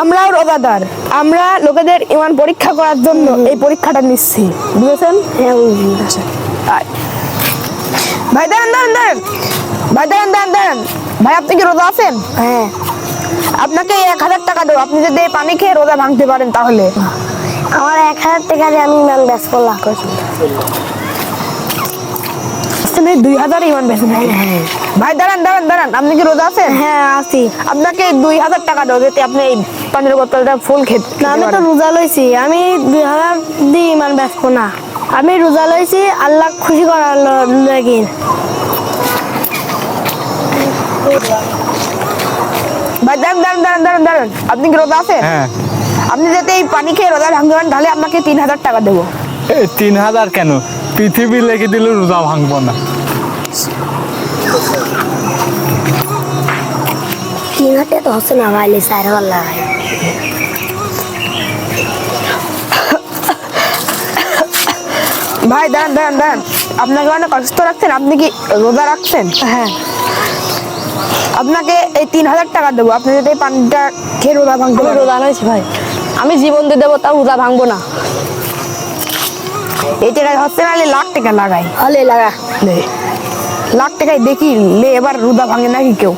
আমরাও রোজাদার আমরা লোকেদের ইমান পরীক্ষা করার জন্য এই পরীক্ষাটা নিচ্ছি। বুঝেছেন? হ্যাঁ ভাই দাঁড়ান দাঁড়ান দাঁড়ান ভাই দাঁড়ান দাঁড়ান দাঁড়ান ভাই আপনি কি রোজা আছেন? হ্যাঁ। আপনাকে এক হাজার টাকা দেবো। আপনি যদি পানি খেয়ে রোজা ভাঙতে পারেন তাহলে। আমার এক হাজার টাকা দিয়ে আমি ইমান ব্যাস করলাম দুই হাজার ইমান বেশি ভাই দাঁড়ান দাঁড়ান দাঁড়ান। আপনি কি রোজা আছেন? হ্যাঁ আছি। আপনাকে দুই হাজার টাকা দেবো যাতে আপনি এই পানির বোতলটা ফুল খেতে না আমি তো রোজা লইছি। আমি দুই হাজার দিয়ে ইমান ব্যস্ত না। আমি রোজা লইছি আল্লাহ খুশি করার লাগি। ভাই দাঁড়ান দাঁড়ান দাঁড়ান দাঁড়ান দাঁড়ান। আপনি কি রোজা আছেন? হ্যাঁ। আপনি যাতে এই পানি খেয়ে রোজা ভাঙতে পারেন তাহলে আপনাকে তিন হাজার টাকা দেবো। এই তিন হাজার কেন? পৃথিবী লেগে দিলে রোজা ভাঙবো না। তিন হাতে তো হচ্ছে না ভাইলে চার পাল্লা ভাই দাঁড়ান দাঁড়ান দাঁড়ান আপনাকে অনেক অসুস্থ রাখছেন আপনি কি রোজা রাখছেন? হ্যাঁ। আপনাকে এই তিন হাজার টাকা দেবো। আপনি যদি এই পানিটা খেয়ে রোজা ভাঙতে আমি পারেন। রোজা ভাই। আমি জীবন দিয়ে দেবো তাও রোজা ভাঙবো না। এই টাকায় হচ্ছে না লাখ টাকা লাগাই। হলে লাগা। লে লাখ টাকায় দেখি লে এবার রোজা ভাঙে নাকি কেউ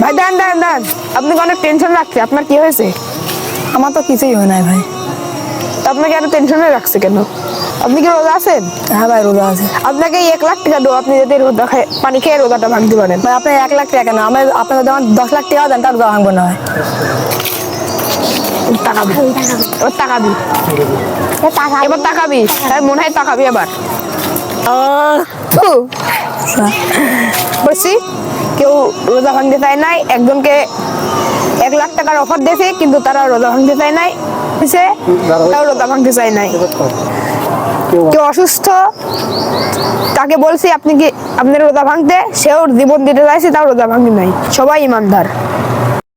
ভাই দাঁড়ান দাঁড়ান দাঁড়ান আপনাকে অনেক টেনশন রাখছে আপনার কি হয়েছে আমার তো কিছুই হয় নাই ভাই আপনাকে এত টেনশনে রাখছে কেন আপনি কি রোজা আছেন হ্যাঁ ভাই রোজা আছে আপনাকে এক লাখ টাকা দেবো আপনি যদি রোজা খায় পানি খেয়ে রোজাটা ভাঙতে পারেন ভাই আপনি এক লাখ টাকা কেন আমার আপনি যদি আমার দশ লাখ টাকা দেন তার রোজা ভাঙবো না ভাই তাকাবি এবার তাকাবি টাকা এবার হ্যাঁ মনে হয় তাকাবি এবার বলছি, কেউ রোজা ভাঙতে চায় নাই, একজনকে এক লাখ টাকার অফার দিয়েছে, কিন্তু তারা রোজা ভাঙতে চায় নাই বুঝছে তাও রোজা ভাঙতে চায় নাই। কেউ অসুস্থ, তাকে বলছি, আপনি কি, আপনার রোজা ভাঙতে? সেও জীবন দিতে চাইছে, তাও রোজা ভাঙতে নাই। সবাই ইমানদার।